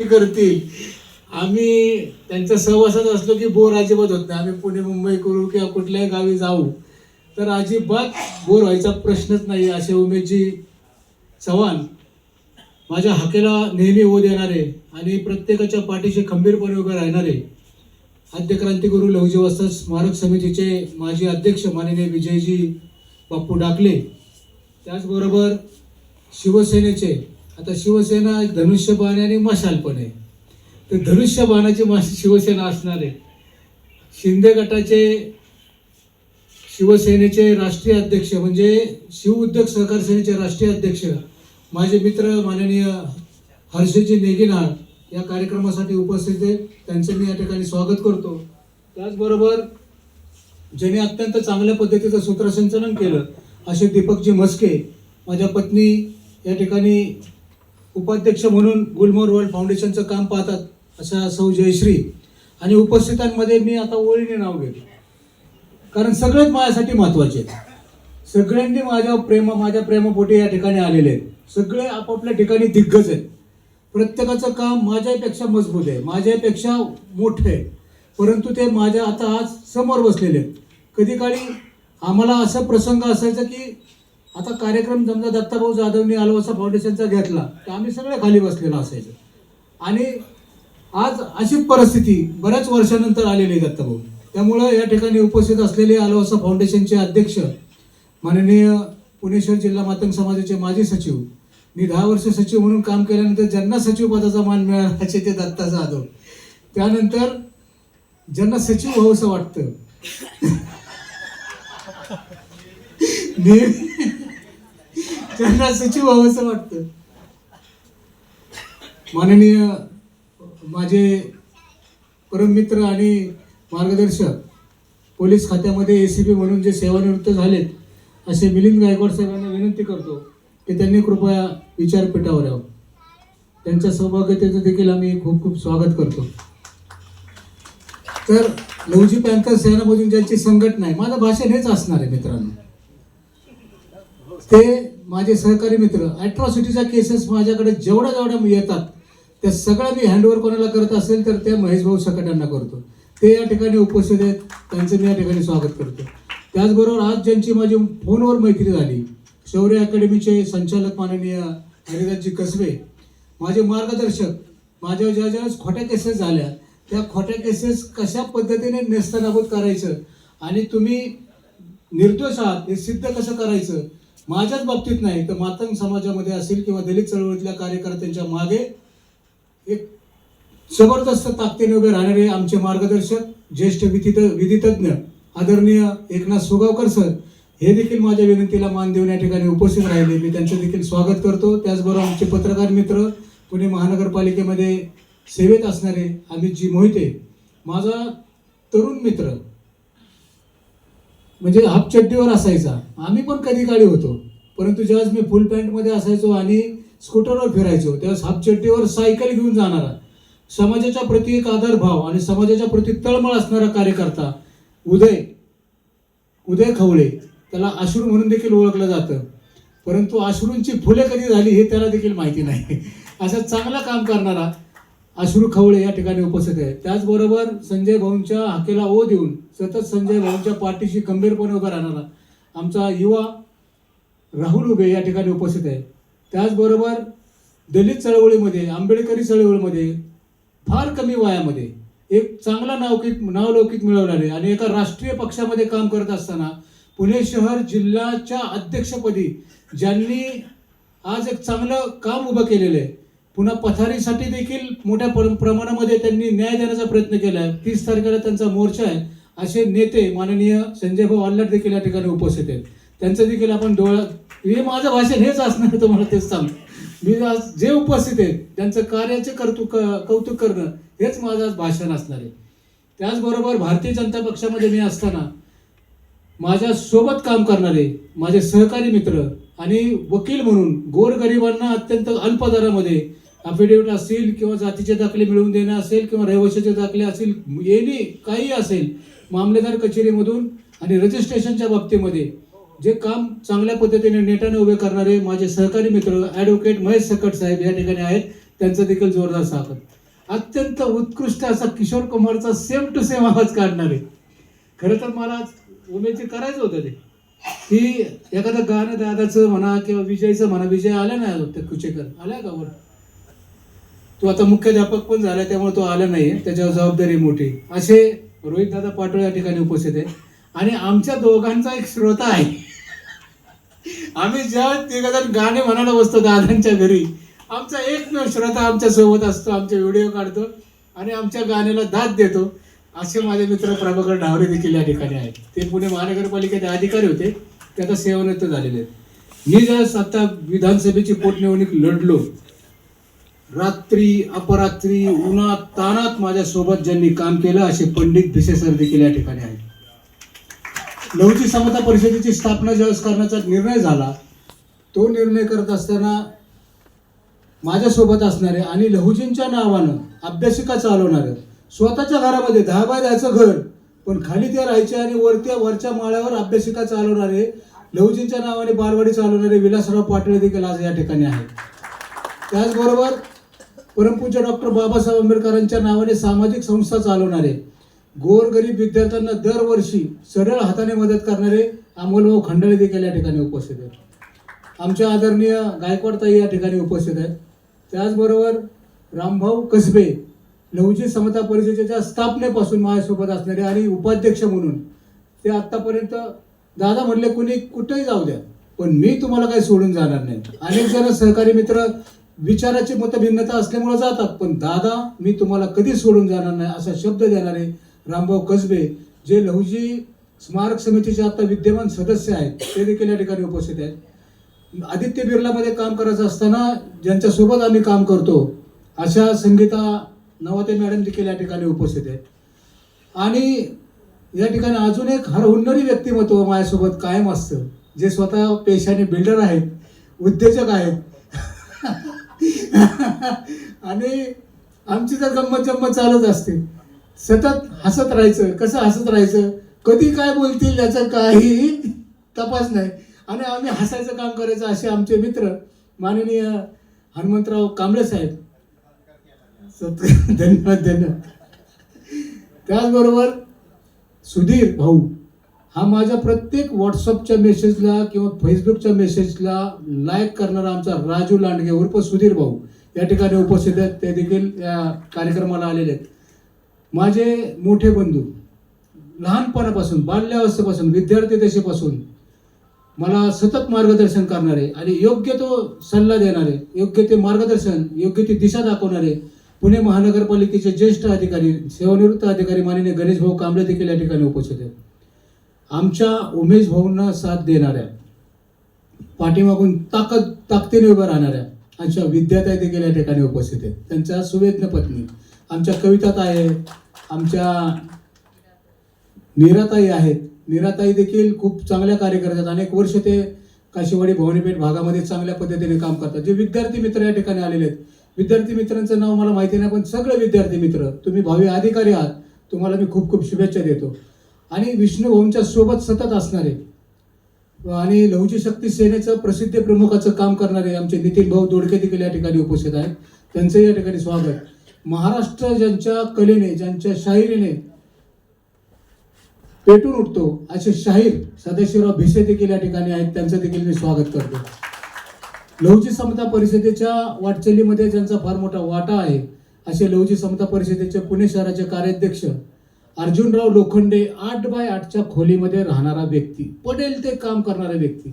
करतील. आम्ही त्यांच्या सहवासात असलो की बोर अजिबात होत नाही. आम्ही पुणे मुंबई करू किंवा कुठल्याही गावी जाऊ. तर अजिबात बोर व्हायचा प्रश्नच नाही असे उमेदजी चव्हाण. माझ्या हाकेला नेहमी ओ देणारे आणि प्रत्येकाच्या पाठीशी खंबीरपणे उभे राहणारे आद्य क्रांतिगुरू लहुजी स्मारक समितीचे माजी अध्यक्ष माननीय विजयजी बाप्पू डाकले. त्याचबरोबर शिवसेनेचे आता शिवसेना एक धनुष्यबाण आणि मशाल पण आहे. तर धनुष्यबाणाची मश शिवसेना असणार आहे. शिंदे गटाचे शिवसेनेचे राष्ट्रीय अध्यक्ष म्हणजे शिव उद्योग सहकार सेनेचे राष्ट्रीय अध्यक्ष माझे मित्र माननीय हर्षजी नेगिनार या कार्यक्रमासाठी उपस्थित आहेत. त्यांचं मी या ठिकाणी स्वागत करतो. त्याचबरोबर ज्यांनी अत्यंत चांगल्या पद्धतीचं सूत्रसंचलन केलं असे दीपकजी म्हस्के माझ्या पत्नी या ठिकाणी उपाध्यक्ष म्हणून गुलमोर वर्ल्ड फाउंडेशनचं काम पाहतात अशा सौ जयश्री. आणि उपस्थितांमध्ये मी आता ओळीने नाव घेतो. कारण सगळेच माझ्यासाठी महत्त्वाचे आहेत. सगळ्यांनी माझ्या प्रेम माझ्या प्रेमपोटी या ठिकाणी आलेले आहेत. सगळे आपापल्या ठिकाणी दिग्गज आहेत. प्रत्येकाचं काम माझ्यापेक्षा मजबूत आहे माझ्यापेक्षा मोठं आहे. परंतु ते माझ्या आता आज समोर बसलेले आहेत. कधी काळी आम्हाला असा प्रसंग असायचा की आता कार्यक्रम समजा दत्ताभाऊ जाधवनी अलवासा फाउंडेशनचा घेतला तर आम्ही सगळे खाली बसलेलो असायचो. आणि आज अशीच परिस्थिती बऱ्याच वर्षानंतर आलेली आहे दत्ताभाऊ. त्यामुळं या ठिकाणी उपस्थित असलेले अलवासा फाउंडेशनचे अध्यक्ष माननीय पुणेश्वर जिल्हा मातंग समाजाचे माजी सचिव मी दहा वर्ष सचिव म्हणून काम केल्यानंतर ज्यांना सचिव पदाचा मान मिळाला ते दत्ता जाधव. त्यानंतर ज्यांना सचिव व्हावंसं वाटतं नेहमी त्यांना सचिव व्हावंसं वाटतं. माननीय माझे परममित्र आणि मार्गदर्शक पोलीस खात्यामध्ये ए सी पी म्हणून जे सेवानिवृत्त झालेत असे मिलिंद गायकवाड साहेबांना विनंती करतो की त्यांनी कृपया विचारपीठावर यावं. त्यांच्या सौभाग्यतेचं देखील आम्ही खूप खूप स्वागत करतो. तर लवजी पॅन्थर सेनामधून ज्यांची संघटना आहे माझं भाषण हेच असणार आहे मित्रांनो. ते माझे सहकारी मित्र अॅट्रॉसिटीच्या केसेस माझ्याकडे जेवढ्या जेवढ्या येतात त्या सगळ्या मी हँडओव्हर कोणाला करत असेल तर त्या महेश भाऊ सकटांना करतो. ते या ठिकाणी उपस्थित आहेत त्यांचं मी या ठिकाणी स्वागत करतो. त्याचबरोबर आज ज्यांची माझी फोनवर मैत्री झाली शौर्य अकॅडमीचे संचालक माननीय हरिदासजी कसबे माझे मार्गदर्शक माझ्या ज्या ज्या खोट्या केसेस झाल्या त्या खोट्या केसेस कशा पद्धतीने नेस्तनाबूत करायचं आणि तुम्ही निर्दोष आहात हे सिद्ध कसं करायचं माझ्याच बाबतीत नाही तर मातंग समाजामध्ये असेल किंवा दलित चळवळीतल्या कार्यकर्त्यांच्या मागे एक जबरदस्त ताकदीने उभे राहणारे आमचे मार्गदर्शक ज्येष्ठ विधित विधितज्ञ आदरणीय एकनाथ सुगावकर सर हे देखील माझ्या विनंतीला मान देऊन या ठिकाणी उपस्थित राहिले. मी त्यांचं देखील स्वागत करतो. त्याचबरोबर आमचे पत्रकार मित्र पुणे महानगरपालिकेमध्ये सेवेत असणारे अमितजी मोहिते माझा तरुण मित्र म्हणजे हाफ चड्डीवर असायचा. आम्ही पण कधी काळी होतो. परंतु ज्यावेळेस मी फुल पॅन्टमध्ये असायचो आणि स्कूटरवर फिरायचो त्यावेळेस हाफ चड्डीवर सायकल घेऊन जाणारा समाजाच्या प्रती एक आदरभाव आणि समाजाच्या प्रती तळमळ असणारा कार्यकर्ता उदय उदय खवळे त्याला अश्रू म्हणून देखील ओळखलं जातं. परंतु अश्रूंची फुले कधी झाली हे त्याला देखील माहिती नाही. असं चांगलं काम करणारा अश्रू खवळे या ठिकाणी उपस्थित आहे. त्याचबरोबर संजय भाऊंच्या हाकेला ओ देऊन सतत संजय भाऊंच्या पाठीशी खंबीरपणे उभा राहणारा आमचा युवा राहुल उभे या ठिकाणी उपस्थित आहे. त्याचबरोबर दलित चळवळीमध्ये आंबेडकरी चळवळीमध्ये फार कमी वयामध्ये एक चांगला नावकिक नावलौकिक मिळवणारे आणि एका राष्ट्रीय पक्षामध्ये काम करत असताना पुणे शहर जिल्ह्याच्या अध्यक्षपदी ज्यांनी आज एक चांगलं काम उभं केलेलं आहे. पुन्हा पथारीसाठी देखील मोठ्या प्र- प्रमाणामध्ये त्यांनी न्याय देण्याचा प्रयत्न केला आहे तीस तारखेला त्यांचा मोर्चा आहे. असे नेते माननीय संजय भाऊ आल्लाट देखील या ठिकाणी उपस्थित आहेत. त्यांचं देखील आपण डोळा हे माझं भाषण हेच असणार तुम्हाला तेच सांग. मी आज जे उपस्थित आहेत त्यांचं कार्याचे कर्तुक कौतुक करणं हेच माझं आज भाषण असणार आहे. त्याचबरोबर भारतीय जनता पक्षामध्ये मी असताना माझ्या सोबत काम करणारे माझे सहकारी मित्र आणि वकील म्हणून गोरगरिबांना अत्यंत अल्प दरामध्ये अफिडेव्हिट असेल किंवा जातीचे दाखले मिळवून देणं असेल किंवा रहिवाशाचे दाखले असेल येणे काही असेल मामलेदार कचेरीमधून आणि रजिस्ट्रेशनच्या बाबतीमध्ये जे काम चांगल्या पद्धतीने नेटाने उभे करणारे माझे सहकारी मित्र ॲडव्होकेट महेश सकट साहेब या ठिकाणी आहेत. त्यांचा देखील जोरदार स्वागत. अत्यंत उत्कृष्ट असा किशोर कुमारचा सेम टू सेम आवाज काढणारे. खरं तर मला उमेद करायचं होतं ते. की एखादं गाणं दादाचं म्हणा किंवा विजयचं म्हणा विजय आला नाही ते कुचेकर आल्या का वर? तो आता मुख्याध्यापक पण झाला त्यामुळे तो आला नाही त्याच्यावर जबाबदारी मोठी. असे रोहित दादा पाटोळे या ठिकाणी उपस्थित आहे आणि आमच्या दोघांचा एक श्रोता आहे. आम्ही ज्या तिघजण गाणे म्हणायला बसतो दादांच्या घरी आमचा एकमेव श्रोता आमच्यासोबत असतो आमचे व्हिडिओ काढतो आणि आमच्या गाण्याला दाद देतो. असे माझे मित्र प्रभाकर डावरे देखील या ठिकाणी आहेत. ते पुणे महानगरपालिकेचे अधिकारी होते. ते आता सेवानिवृत्त झालेले आहेत. मी ज्या आता विधानसभेची पोटनिवडणूक लढलो रात्री अपरात्री उन्हात तानात माझ्यासोबत ज्यांनी काम केलं असे पंडित भिसे सर देखील या ठिकाणी आहेत. लवची समता परिषदेची स्थापना ज्यावेळेस करण्याचा निर्णय झाला तो निर्णय करत असताना माझ्यासोबत असणारे आणि लहुजींच्या नावानं अभ्यासिका चालवणारे स्वतःच्या घरामध्ये दहा बाय द्यायचं घर पण खाली ते राहायचे आणि वरत्या वरच्या माळ्यावर अभ्यासिका चालवणारे लहुजींच्या नावाने बालवाडी चालवणारे विलासराव पाटील देखील आज या ठिकाणी आहेत. त्याचबरोबर परमपूज्य डॉक्टर बाबासाहेब आंबेडकरांच्या नावाने सामाजिक संस्था चालवणारे गोरगरीब विद्यार्थ्यांना दरवर्षी सरळ हाताने मदत करणारे अमोलभाऊ खंडाळे देखील या ठिकाणी उपस्थित आहेत. आमच्या आदरणीय गायकवाडताई या ठिकाणी उपस्थित आहेत. त्याचबरोबर रामभाऊ कसबे लहुजी समता परिषदेच्या स्थापनेपासून माझ्यासोबत असणारे आणि उपाध्यक्ष म्हणून ते आत्तापर्यंत दादा म्हणले कुणी कुठेही जाऊ द्या पण मी तुम्हाला काही सोडून जाणार नाही. अनेक जण सहकारी मित्र विचाराची मतभिन्नता असल्यामुळे जातात. पण दादा मी तुम्हाला कधी सोडून जाणार नाही असा शब्द देणारे रामभाऊ कसबे जे लहुजी स्मारक समितीचे आता विद्यमान सदस्य आहेत ते देखील या ठिकाणी उपस्थित आहेत. आदित्य बिर्लामध्ये काम करायचं असताना ज्यांच्यासोबत आम्ही काम करतो अशा संगीता नवाते मॅडम देखील या ठिकाणी उपस्थित आहेत. आणि या ठिकाणी अजून एक हरहुन्नरी व्यक्तिमत्व माझ्यासोबत कायम असतं जे स्वतः पेशाने बिल्डर आहेत उद्योजक आहेत. आणि आमची तर गंमत जम्मत चालत असते. सतत हसत राहायचं. कसं हसत राहायचं? कधी काय बोलतील याचा काही तपास नाही. आणि आम्ही हसायचं काम करायचं असे आमचे मित्र माननीय हनुमंतराव कांबळे साहेब. सत धन्यवाद धन्यवाद. त्याचबरोबर सुधीर भाऊ. हा माझ्या प्रत्येक व्हॉट्सअपच्या मेसेजला किंवा फेसबुकच्या मेसेजला लाईक करणारा आमचा राजू लांडगे उर्फ सुधीर भाऊ या ठिकाणी उपस्थित आहेत. ते देखील या कार्यक्रमाला आलेले आहेत. माझे मोठे बंधू लहानपणापासून बाल्यावस्थेपासून विद्यार्थी दशेपासून मला सतत मार्गदर्शन करणारे आणि योग्य तो सल्ला देणारे योग्य ते मार्गदर्शन योग्य ती दिशा दाखवणारे पुणे महानगरपालिकेचे ज्येष्ठ अधिकारी सेवानिवृत्त अधिकारी माननीय गणेश भाऊ कांबळे देखील या ठिकाणी उपस्थित आहेत. आमच्या उमेश भाऊंना साथ देणाऱ्या पाठीमागून ताकद ताकदीने उभ्या राहणाऱ्या आमच्या विद्याताई देखील या ठिकाणी उपस्थित आहेत. त्यांच्या सुवेज्ञ पत्नी आमच्या कविताताई आहे आमच्या निराताई आहेत. निराताई देखील खूप चांगल्या कार्य करतात. अनेक वर्ष ते काशीवाडी भवानीपेठ भागामध्ये चांगल्या पद्धतीने काम करतात. जे विद्यार्थी मित्र या ठिकाणी आलेले आहेत. विद्यार्थी मित्रांचं नाव मला माहिती नाही पण सगळे विद्यार्थी मित्र तुम्ही भावी अधिकारी आहात. तुम्हाला मी खूप खूप शुभेच्छा देतो. आणि विष्णू ओमच्या सोबत सतत असणारे. आणि लहुजी शक्ती सेनेचं प्रसिद्ध प्रमुखाचं काम करणारे आमचे नितीन भाऊ दोडके देखील या ठिकाणी उपस्थित आहेत. त्यांचं या ठिकाणी स्वागत. महाराष्ट्र ज्यांच्या कलेने ज्यांच्या शाहिरीने पेटून उठतो असे शाहीर सदाशिवराव भिसे देखील या ठिकाणी आहेत. त्यांचं देखील मी स्वागत करतो. लहुजी समता परिषदेच्या वाटचालीमध्ये ज्यांचा फार मोठा वाटा आहे असे लहुजी समता परिषदेचे पुणे शहराचे कार्याध्यक्ष अर्जुनराव लोखंडे आठ बाय आठच्या खोलीमध्ये राहणारा व्यक्ती पडेल ते काम करणारा व्यक्ती.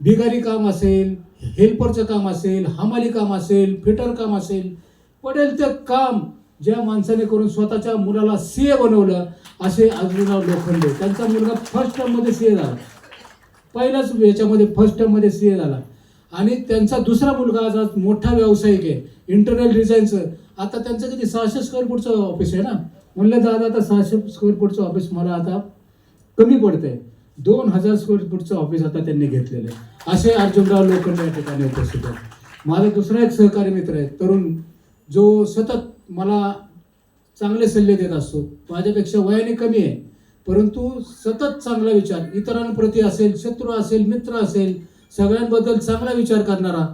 भिगारी काम असेल हेल्परचं काम असेल हमाली काम असेल फिटर काम असेल पडेल ते काम ज्या माणसाने करून स्वतःच्या मुलाला सी ए बनवलं असे अर्जुनराव लोखंडे. त्यांचा मुलगा फर्स्ट टर्ममध्ये ए झाला. पहिलाच याच्यामध्ये फर्स्ट टर्ममध्ये सी ए झाला. आणि त्यांचा दुसरा मुलगा आज आज मोठा व्यावसायिक आहे इंटरनल डिझाईनचं आता त्यांचं किती सहाशे स्क्वेअर फूटचं ऑफिस आहे ना? म्हणलं दादा आता सहाशे स्क्वेअर फूटचं ऑफिस मला आता कमी पडतंय. दोन हजार स्क्वेअर फूटचं ऑफिस आता त्यांनी घेतलेलं आहे. असे अर्जुनराव लोखंडे या ठिकाणी उपस्थित आहेत. माझा दुसरा एक सहकारी मित्र आहे तरुण जो सतत मला चांगले सल्ले देत असतो. माझ्यापेक्षा वयाने कमी आहे. परंतु सतत चांगला विचार इतरांप्रती असेल शत्रू असेल मित्र असेल सगळ्यांबद्दल चांगला विचार करणारा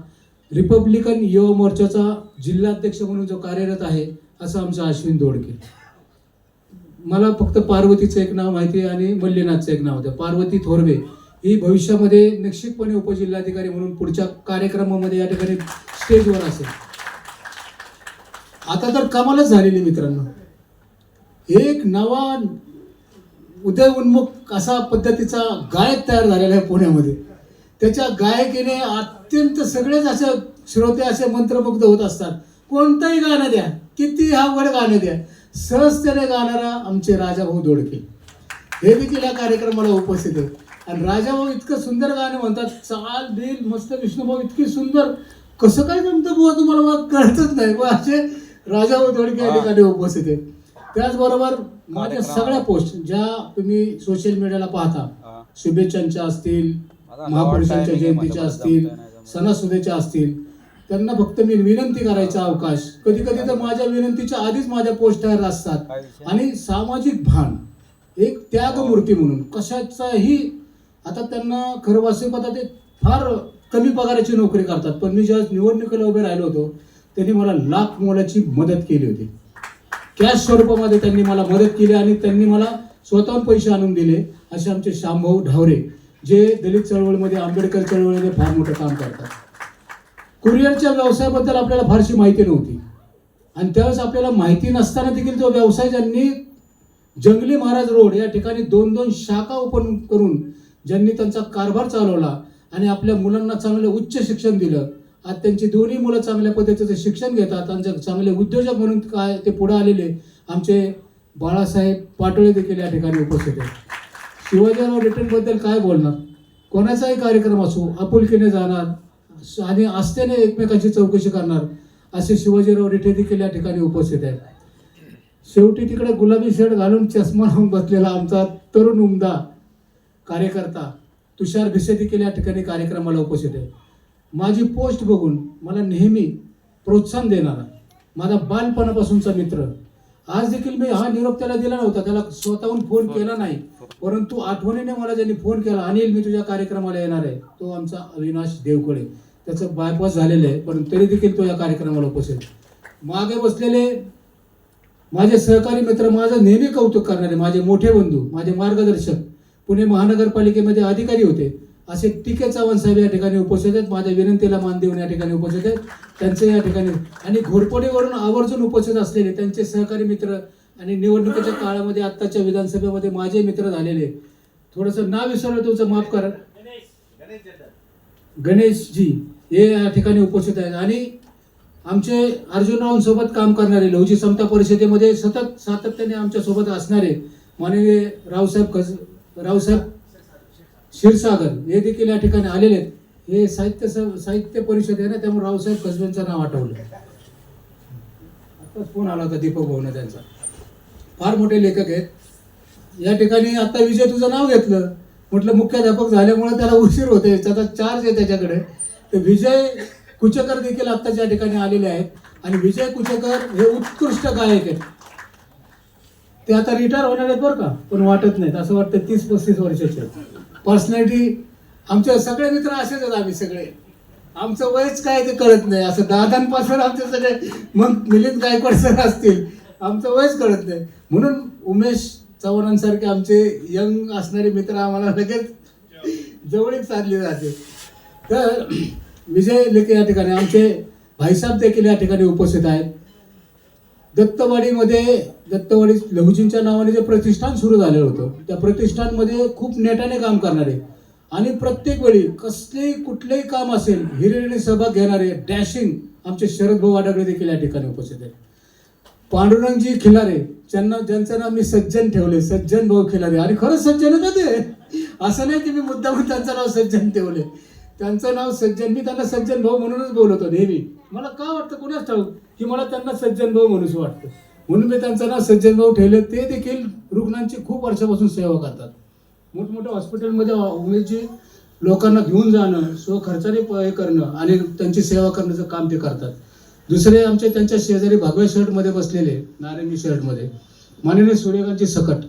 रिपब्लिकन युवा मोर्चाचा जिल्हाध्यक्ष म्हणून जो कार्यरत आहे असं आमचा अश्विन दोडके. मला फक्त पार्वतीचं एक नाव माहिती आहे आणि मल्लीनाथचं एक नाव होतं. पार्वती थोरवे ही भविष्यामध्ये निश्चितपणे उपजिल्हाधिकारी म्हणून पुढच्या कार्यक्रमामध्ये या ठिकाणी स्टेजवर असेल. आता तर कमालच झालेली मित्रांनो. एक नवा उदय उन्मुख असा पद्धतीचा गायक तयार झालेला आहे पुण्यामध्ये. त्याच्या गायकीने अत्यंत सगळेच असे श्रोते असे मंत्रमुग्ध होत असतात. कोणतंही गाणं द्या किती हा वर गाणं द्या सहजतेने गाणारा आमचे राजाभाऊ दोडके. हे देखील या कार्यक्रमाला उपस्थित आहेत. आणि राजाभाऊ इतकं सुंदर गाणं म्हणतात चाल बिल मस्त विष्णुभाऊ इतकी सुंदर. कसं काय जमतं बुवा तुम्हाला? कळतच नाही. बुवा असे राजाभाऊ दोडके या ठिकाणी उपस्थित आहेत. त्याचबरोबर माझ्या सगळ्या पोस्ट ज्या तुम्ही सोशल मीडियाला पाहता. शुभेच्छांच्या असतील महापुरुषांच्या जयंतीच्या असतील. सणासुदीच्या असतील त्यांना फक्त मी विनंती करायचा अवकाश. कधी कधी तर माझ्या विनंतीच्या आधीच माझ्या पोस्ट तयार असतात. आणि सामाजिक भान एक त्यागमूर्ती म्हणून कशाचाही आता त्यांना खरं वासे पाहता ते फार कमी पगाराची नोकरी करतात. पण मी ज्या निवडणुकीला उभे राहिलो होतो त्यांनी मला लाख मोलाची मदत केली होती. कॅश स्वरूपामध्ये त्यांनी मला मदत केली आणि त्यांनी मला स्वतःहून पैसे आणून दिले असे आमचे श्यामभाऊ ढावरे जे दलित चळवळीमध्ये आंबेडकर चळवळीमध्ये फार मोठं काम करतात. कुरिअरच्या व्यवसायाबद्दल आपल्याला फारशी माहिती नव्हती. आणि त्यावेळेस आपल्याला माहिती नसताना देखील तो व्यवसाय ज्यांनी जंगली महाराज रोड या ठिकाणी दोन दोन शाखा ओपन करून ज्यांनी त्यांचा कारभार चालवला आणि आपल्या मुलांना चांगलं उच्च शिक्षण दिलं. आज त्यांची दोन्ही मुलं चांगल्या पद्धतीचं शिक्षण घेतात आणि चांगले उद्योजक म्हणून काय ते पुढे आलेले आमचे बाळासाहेब पाटोळे देखील या ठिकाणी उपस्थित आहेत. शिवाजीराव रिटर्नबद्दल काय बोलणार? कोणाचाही कार्यक्रम असो आपुलकीने जाणार आणि आस्थेने एकमेकांची चौकशी करणार असे शिवाजीराव रिठे देखील या ठिकाणी उपस्थित आहेत. शेवटी तिकडे गुलाबी शर्ट घालून चष्मा लावून बसलेला आमचा तरुण उमदा कार्यकर्ता तुषार भिसे देखील या ठिकाणी कार्यक्रमाला उपस्थित आहे. माझी पोस्ट बघून मला नेहमी प्रोत्साहन देणारा माझा बालपणापासूनचा मित्र आज देखील मी हा निरोप त्याला दिला नव्हता त्याला स्वतःहून फोन केला नाही परंतु आठवणीने मला ज्यांनी फोन केला अनिल मी तुझ्या कार्यक्रमाला येणार आहे तो आमचा अविनाश देवकडे त्याचं बायपास झालेलं आहे पण तरी देखील तो या कार्यक्रमाला उपस्थित. मागे बसलेले माझे सहकारी मित्र माझं नेहमी कौतुक करणारे माझे मोठे बंधू माझे मार्गदर्शक पुणे महानगरपालिकेमध्ये अधिकारी होते असे टीके चव्हाण साहेब या ठिकाणी उपस्थित आहेत माझ्या विनंतीला मान देऊन या ठिकाणी उपस्थित आहेत. त्यांचे या ठिकाणी आणि घोरपडीवरून आवर्जून उपस्थित असलेले त्यांचे सहकारी मित्र आणि निवडणुकीच्या काळामध्ये आत्ताच्या विधानसभेमध्ये माझे मित्र झालेले थोडंसं नाव विसरलं तुमचं माफ करा. गणेशजी. हे या ठिकाणी उपस्थित आहेत. आणि आमचे अर्जुनरावांसोबत काम करणारे लहुजी समता परिषदेमध्ये सतत सातत्याने आमच्यासोबत असणारे माननीय रावसाहेब कस रावसाहेब क्षीरसागर हे देखील या ठिकाणी आलेले आहेत. हे साहित्य स- साहित्य परिषद आहे ना त्यामुळे रावसाहेब कसबेंचं नाव आठवलं. आत्ताच फोन आला होता दीपक भाऊने त्यांचा. फार मोठे लेखक आहेत. या ठिकाणी आत्ता विजय तुझं नाव घेतलं. म्हटलं मुख्याध्यापक झाल्यामुळे त्याला उशीर होते त्याचा चार्ज आहे त्याच्याकडे. तर विजय कुचेकर देखील आत्ताच या ठिकाणी आलेले आहेत. आणि विजय कुचेकर हे उत्कृष्ट गायक आहेत. ते आता रिटायर होणार आहेत बरं का? पण वाटत नाहीत. असं वाटतं तीस पस्तीस वर्षाचे पर्सनॅलिटी आमचे सगळे मित्र असेच आहेत आम्ही सगळे. आमचं वयच काय ते कळत नाही. असं दादांपासून आमचे सगळे मग मिलिंद गायकवाड सर असतील आमचं वयच कळत नाही. म्हणून उमेश चव्हाणांसारखे आमचे यंग असणारे मित्र आम्हाला लगेच जवळीक साधली जाते. तर विजय लेखे या ठिकाणी आमचे भाईसाहेब देखील या ठिकाणी उपस्थित आहेत. दत्तवाडीमध्ये दत्तवाडी लहुजींच्या नावाने जे प्रतिष्ठान सुरू झालेलं होतं त्या प्रतिष्ठानमध्ये खूप नेटाने काम करणारे आणि प्रत्येक वेळी कसलेही कुठलेही काम असेल हिरिरीने सहभाग घेणारे डॅशिंग आमचे शरद भाऊ आडागडे देखील या ठिकाणी उपस्थित आहेत. पांडुरंगजी खिलारे ज्यांना ज्यांचं नाव मी सज्जन ठेवले सज्जन भाऊ खिलारे. आणि खरंच सज्जन होतं ते. असं नाही की मी मुद्दामून त्यांचं नाव सज्जन ठेवले त्यांचं नाव सज्जन मी त्यांना सज्जन भाऊ म्हणूनच बोलवतो नेहमी. मला का वाटतं कुणाच ठाऊक? की मला त्यांना सज्जन भाऊ म्हणूनच वाटतं. म्हणून मी त्यांचं नाव सज्जन भाऊ ठेवले. ते देखील रुग्णांची खूप वर्षापासून सेवा करतात. मोठमोठ्या हॉस्पिटलमध्ये उमेदची लोकांना घेऊन जाणं स्व खर्चाने प- हे करणं आणि त्यांची सेवा करण्याचं काम ते करतात. दुसरे आमचे त्यांच्या शेजारी भगव्या शर्टमध्ये बसलेले नारंगी शर्टमध्ये. माननीय सूर्यकांची सकट.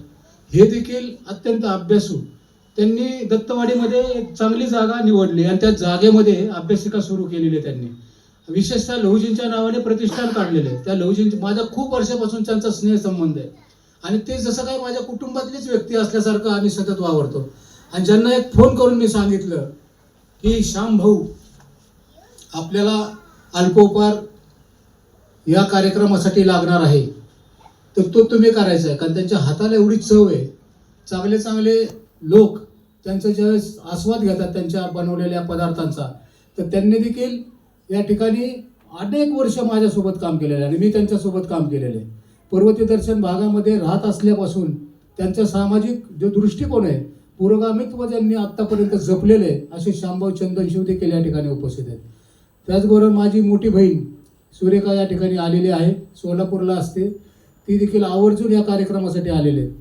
हे देखील अत्यंत अभ्यासू त्यांनी दत्तवाडीमध्ये एक चांगली जागा निवडली आणि त्या जागेमध्ये अभ्यासिका सुरू केलेली आहे त्यांनी. विशेषतः लहुजींच्या नावाने प्रतिष्ठान काढलेलं. आहे त्या लहुजीं माझा खूप वर्षापासून त्यांचा स्नेह संबंध आहे. आणि ते जसं काय माझ्या कुटुंबातलीच व्यक्ती असल्यासारखं आम्ही सतत वावरतो. आणि ज्यांना एक फोन करून मी सांगितलं की श्याम भाऊ आपल्याला अल्पोपहार या कार्यक्रमासाठी लागणार आहे. तर तो तुम्ही करायचा आहे. कारण त्यांच्या हाताला एवढी चव आहे. चांगले चांगले लोक त्यांचा ज्यावेळेस आस्वाद घेतात त्यांच्या बनवलेल्या पदार्थांचा तर त्यांनी देखील या ठिकाणी अनेक वर्ष माझ्यासोबत काम केलेलं आहे आणि मी त्यांच्यासोबत काम केलेलं आहे. पर्वती दर्शन भागामध्ये राहत असल्यापासून त्यांचा सामाजिक जो दृष्टिकोन आहे पुरोगामित्व ज्यांनी आत्तापर्यंत जपलेले आहे असे चंदन शिव देखील या ठिकाणी उपस्थित आहेत. त्याचबरोबर माझी मोठी बहीण सुरेखा या ठिकाणी आलेली आहे सोलापूरला असते. ती देखील आवर्जून या कार्यक्रमासाठी आलेले आहेत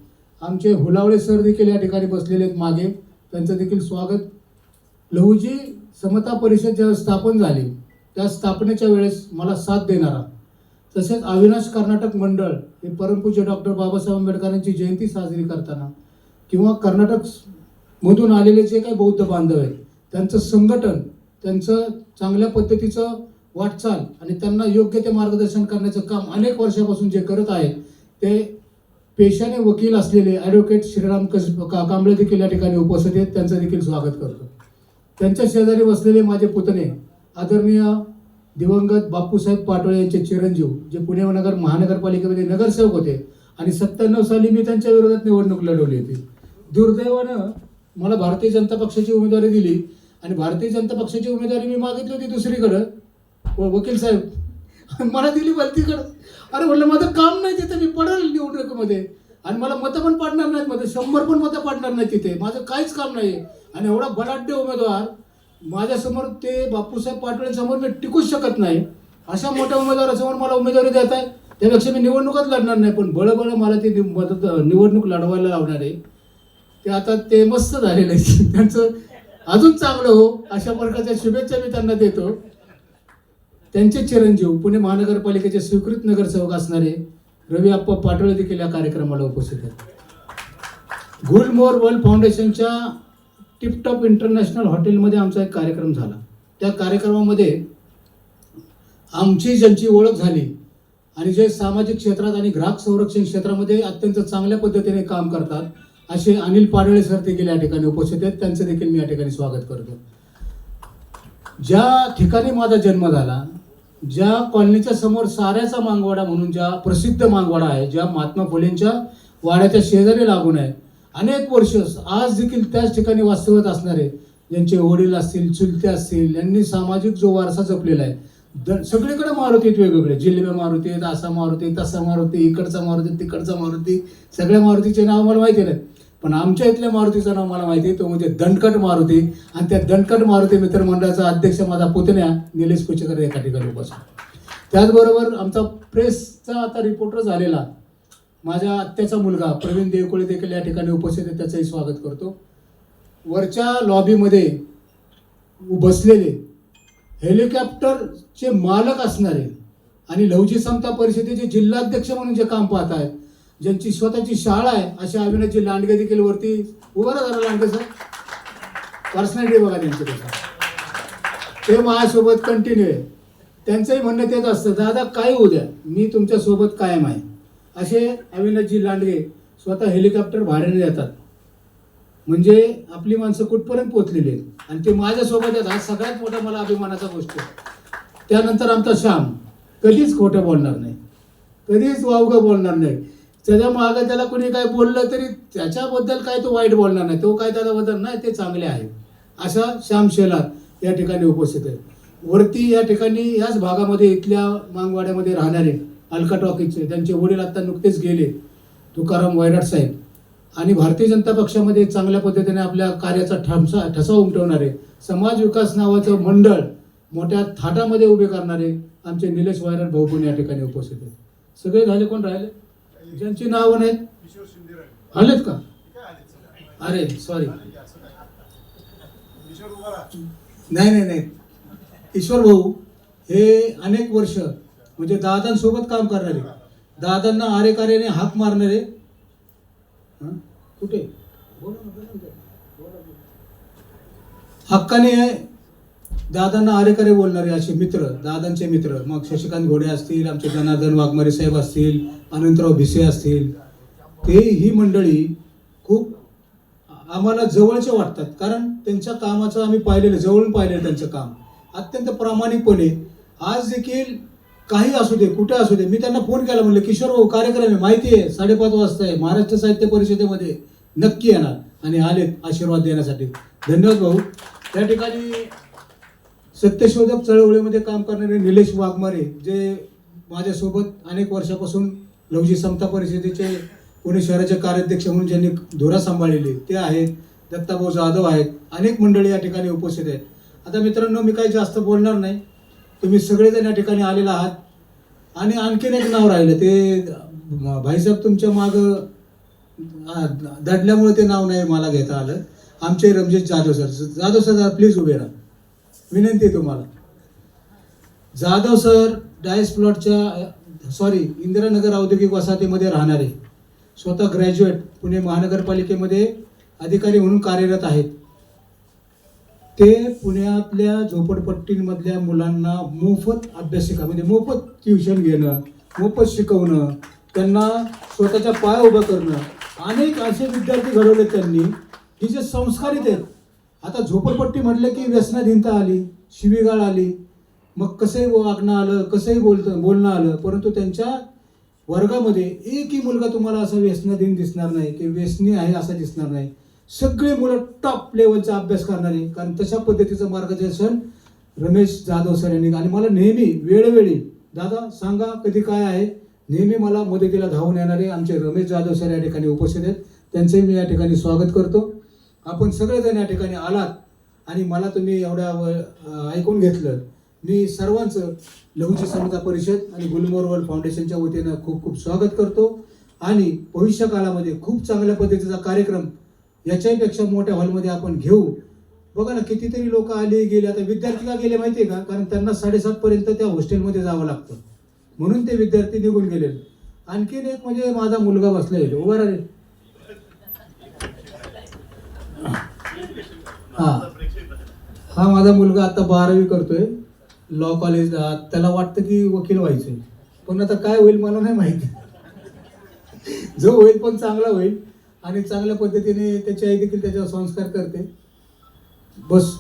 आमचे हुलावळे सर देखील या ठिकाणी बसलेले आहेत मागे. त्यांचं देखील स्वागत. लहुजी समता परिषद जेव्हा स्थापन झाली त्या स्थापनेच्या वेळेस मला साथ देणारा. तसेच अविनाश कर्नाटक मंडळ हे परमपूज्य डॉक्टर बाबासाहेब आंबेडकरांची जयंती साजरी करताना किंवा कर्नाटक मधून आलेले जे काही बौद्ध बांधव आहेत त्यांचं संघटन त्यांचं चांगल्या पद्धतीचं वाटचाल आणि त्यांना योग्य ते मार्गदर्शन करण्याचं काम अनेक वर्षापासून जे करत आहे ते पेशाने वकील असलेले ॲडव्होकेट श्रीराम कस का- कांबळे देखील या ठिकाणी उपस्थित आहेत. त्यांचं देखील स्वागत करतो. त्यांच्या शेजारी बसलेले माझे पुतणे आदरणीय दिवंगत बापूसाहेब पाटोळे यांचे चिरंजीव जे पुणे नगर महानगरपालिकेमध्ये नगरसेवक होते आणि सत्त्याण्णव साली मी त्यांच्या विरोधात निवडणूक लढवली होती. दुर्दैवानं मला भारतीय जनता पक्षाची उमेदवारी दिली आणि भारतीय जनता पक्षाची उमेदवारी मी मागितली होती दुसरीकडं. व- वकील साहेब मला दिली भलतीकडं अरे म्हणलं माझं काम नाही तिथे मी पडेल निवडणुकीमध्ये. आणि मला मतं पण पाडणार नाहीत मध्ये शंभर पण मतं पाडणार नाही तिथे. माझं काहीच काम नाही. आणि एवढा बलाढ्य उमेदवार माझ्यासमोर ते बापूसाहेब पाटोळेसमोर मी टिकूच शकत नाही. अशा मोठ्या उमेदवारासमोर मला उमेदवारी देत आहे. त्यापेक्षा मी निवडणूकच लढणार नाही पण बळबळ मला ते मदत निवडणूक लढवायला लावणार आहे. ते आता ते मस्त झालेलं आहे त्यांचं अजून चांगलं हो अशा प्रकारच्या शुभेच्छा मी त्यांना देतो. त्यांचे चिरंजीव पुणे महानगरपालिकेचे स्वीकृत नगरसेवक असणारे रवी आप्पा पाटोळे देखील या कार्यक्रमाला उपस्थित आहेत. गुलमोर वर्ल्ड फाउंडेशनच्या टिपटॉप इंटरनॅशनल हॉटेलमध्ये आमचा एक कार्यक्रम झाला. त्या कार्यक्रमामध्ये आमची ज्यांची ओळख झाली आणि जे सामाजिक क्षेत्रात आणि ग्राहक संरक्षण क्षेत्रामध्ये अत्यंत चांगल्या पद्धतीने काम करतात असे अनिल पाडळे सर देखील या ठिकाणी उपस्थित आहेत. त्यांचं देखील मी या ठिकाणी स्वागत करतो. ज्या ठिकाणी माझा जन्म झाला ज्या कॉलनीच्या समोर साऱ्याचा मांगवाडा म्हणून ज्या प्रसिद्ध मांगवाडा आहे ज्या महात्मा फुलेंच्या वाड्याच्या शेजारी लागून आहे अनेक वर्ष आज देखील त्याच ठिकाणी वास्तव्यात असणारे ज्यांचे वडील असतील चुलते असतील यांनी सामाजिक जो वारसा जपलेला आहे द सगळीकडे मारुती आहेत वेगवेगळे. जिल्हे मारुती आहेत असा मारुती तसा मारुती इकडचा मारुती तिकडचा मारुती सगळ्या मारुतीचे नाव मला माहिती नाहीत पण आमच्या इथल्या मारुतीचं नाव मला माहिती आहे तो म्हणजे दणकट मारुती. आणि त्या दणकट मारुती मित्रमंडळाचा अध्यक्ष माझा पुतण्या निलेश कुचेकर एका ठिकाणी बसला. त्याचबरोबर आमचा प्रेसचा आता रिपोर्टर झालेला माझ्या आत्याचा मुलगा प्रवीण देवकुळे देखील या ठिकाणी उपस्थित आहे त्याचंही स्वागत करतो. वरच्या लॉबीमध्ये बसलेले हेलिकॉप्टरचे मालक असणारे आणि लवजी समता परिषदेचे जिल्हाध्यक्ष म्हणून जे काम पाहत आहेत ज्यांची स्वतःची शाळा आहे अशा अभिनयची लांडगे देखील वरती उभं राहा लांडगे सर. पर्सनॅलिटी बघा त्यांची कसं ते माझ्यासोबत कंटिन्यू आहे. त्यांचंही म्हणणं तेच असतं दादा काय उद्या मी तुमच्यासोबत कायम आहे. असे अविनाशजी लांडगे स्वतः हेलिकॉप्टर भाड्याने जातात म्हणजे आपली माणसं कुठपर्यंत पोचलेली आहेत? आणि ते माझ्यासोबत आहेत हा सगळ्यात मोठा मला अभिमानाचा गोष्ट आहे. त्यानंतर आमचा श्याम कधीच खोटं बोलणार नाही. कधीच वावगं बोलणार नाही. त्याच्या मागं त्याला कोणी काय बोललं तरी त्याच्याबद्दल काय तो वाईट बोलणार नाही. तो काय त्याच्याबद्दल नाही ते चांगले आहे असा श्याम शेलार या ठिकाणी उपस्थित आहे वरती या ठिकाणी याच भागामध्ये इथल्या मांगवाड्यामध्ये राहणारे अलका टॉकीजचे त्यांचे वडील आता नुकतेच गेले तुकाराम वैराट साहेब. आणि भारतीय जनता पक्षामध्ये चांगल्या पद्धतीने आपल्या कार्याचा ठमसा ठसा उमटवणारे समाज विकास नावाचं मंडळ मोठ्या थाटामध्ये उभे करणारे आमचे निलेश वैराट भाऊ पण या ठिकाणी उपस्थित आहेत. सगळे झाले कोण राहिले? ज्यांची नावं नाहीत. आलेत का? अरे सॉरी नाही नाही नाही. ईश्वर भाऊ हे अनेक वर्ष म्हणजे दादांसोबत काम करणारे. दादांना आरे कार्याने हाक मारणारे. हं? कुठे. हक्काने दादांना आरेकरे बोलणारे असे मित्र दादांचे मित्र. मग शशिकांत घोडे असतील आमचे जनार्दन वाघमारे साहेब असतील अनंतराव भिसे असतील. ते ही मंडळी खूप आम्हाला जवळचे वाटतात. कारण त्यांच्या कामाचं आम्ही पाहिलेलं जवळून पाहिलेलं त्यांचं काम. अत्यंत प्रामाणिकपणे. आज देखील काही असू दे कुठे असू दे मी त्यांना फोन केला म्हणलं किशोर भाऊ कार्यक्रम आहे माहिती आहे साडेपाच वाजता आहे महाराष्ट्र साहित्य परिषदेमध्ये नक्की येणार. आणि आलेत आशीर्वाद देण्यासाठी. धन्यवाद भाऊ. त्या ठिकाणी सत्यशोधक चळवळीमध्ये काम करणारे निलेश वाघमारे जे माझ्यासोबत अनेक वर्षापासून लवजी समता परिषदेचे पुणे शहराचे कार्याध्यक्ष म्हणून ज्यांनी धुरा सांभाळलेली ते आहेत दत्ताभाऊ जाधव आहेत अनेक मंडळी या ठिकाणी उपस्थित आहेत. आता मित्रांनो मी काही जास्त बोलणार नाही. तुम्ही सगळेजण या ठिकाणी आलेला आहात. आणि आणखीन एक नाव राहिलं ते भाईसाहेब तुमच्या माग दडल्यामुळे ते नाव नाही मला घेता आलं. आमचे Ramjesh Jadhav sir. Jadhav sir please उभे राहा. विनंती आहे तुम्हाला. जाधव सर डायस प्लॉटच्या सॉरी इंदिरानगर औद्योगिक वसाहतीमध्ये राहणारे स्वतः ग्रॅज्युएट पुणे महानगरपालिकेमध्ये अधिकारी म्हणून कार्यरत आहेत. ते पुण्यातल्या झोपडपट्टींमधल्या मुलांना मोफत अभ्यासिका म्हणजे मोफत ट्युशन घेणं मोफत शिकवणं त्यांना स्वतःच्या पाय उभं करणं अनेक असे विद्यार्थी घडवले त्यांनी. की जे संस्कारित आहेत आता झोपडपट्टी म्हटलं की व्यसनाधीनता आली शिवीगाळ आली. मग कसंही वागणं आलं कसंही बोलतं बोलणं आलं परंतु त्यांच्या वर्गामध्ये एकही मुलगा तुम्हाला असं व्यसनाधीन दिसणार नाही की व्यसनी आहे असं दिसणार नाही. सगळे मुलं टॉप लेवलचा अभ्यास करणारे कारण तशा पद्धतीचं मार्गदर्शन रमेश जाधव सर यांनी आणि मला नेहमी वेळोवेळी दादा सांगा कधी काय आहे? नेहमी मला मदतीला धावून येणारे आमचे रमेश जाधव सर या ठिकाणी उपस्थित आहेत. त्यांचंही मी या ठिकाणी स्वागत करतो. आपण सगळेजण या ठिकाणी आलात आणि मला तुम्ही एवढ्या ऐकून घेतलं. मी सर्वांचं लघुची समता परिषद आणि गुलमोर वर्ल्ड फाउंडेशनच्या वतीनं खूप खूप स्वागत करतो. आणि भविष्य काळामध्ये खूप चांगल्या पद्धतीचा कार्यक्रम याच्यापेक्षा मोठ्या हॉलमध्ये आपण घेऊ. बघा ना कितीतरी लोक आले गेले. आता विद्यार्थी का गेले माहिती आहे का? कारण त्यांना साडेसातपर्यंत त्या हॉस्टेलमध्ये जावं लागतं. म्हणून ते विद्यार्थी निघून गेले आणखीन एक म्हणजे माझा मुलगा बसला येईल उभा राहिले हां. हा माझा मुलगा आता बारावी करतोय. लॉ. कॉलेज त्याला वाटतं की वकील व्हायचंय. पण आता काय होईल मला नाही माहिती. जो होईल पण चांगला होईल. आणि चांगल्या पद्धतीने त्याची आई देखील त्याच्यावर संस्कार करते. बस.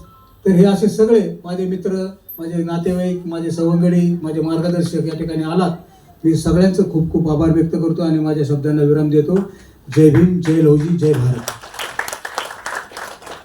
तर हे असे सगळे माझे मित्र माझे नातेवाईक माझे सवंगडी माझे मार्गदर्शक या ठिकाणी आलात. मी सगळ्यांचं खूप खूप आभार व्यक्त करतो आणि माझ्या शब्दांना विराम देतो. जय भीम जय लवजी जय भारत.